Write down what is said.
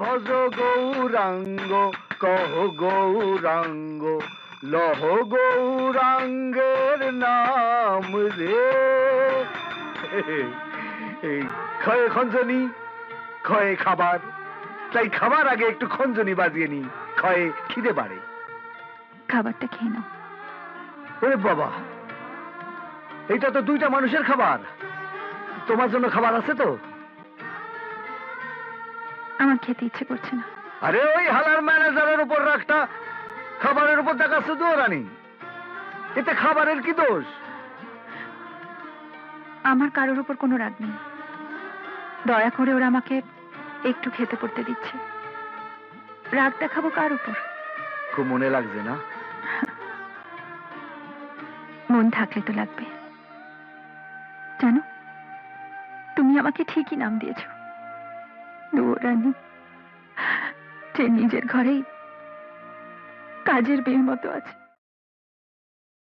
ভজ গৌরাঙ্গ কহ গৌরাঙ্গ লহ গৌরাঙ্গের নাম রে। ক্ষয়ে খঞ্জনি ক্ষয়ে খাবার। তাই খাবার আগে একটু খঞ্জনি বাজিয়ে নি ক্ষয়ে খিদে বাড়ে। খাবারটা খেয়ে নাও। ওরে বাবা এটা তো দুইটা মানুষের খাবার। তোমার জন্য খাবার আছে তো? আমার খেতে ইচ্ছে করছে না। আরে ওই হালার ম্যানেজারের উপর রাখটা খাবারের উপর দেখাচ্ছে তো রানী এতে খাবারের কি দোষ? আমার কারোর উপর কোনো রাগ নেই। দয়া করে ওরা আমাকে একটু খেতে পড়তে দিচ্ছে। রাগ দেখাবো কার উপর? খুব মনে লাগছে না? মন থাকলে তো লাগবে। জানো তুমি আমাকে ঠিকই নাম দিয়েছ। নিজের ঘরেই কাজের বের মতো আছে।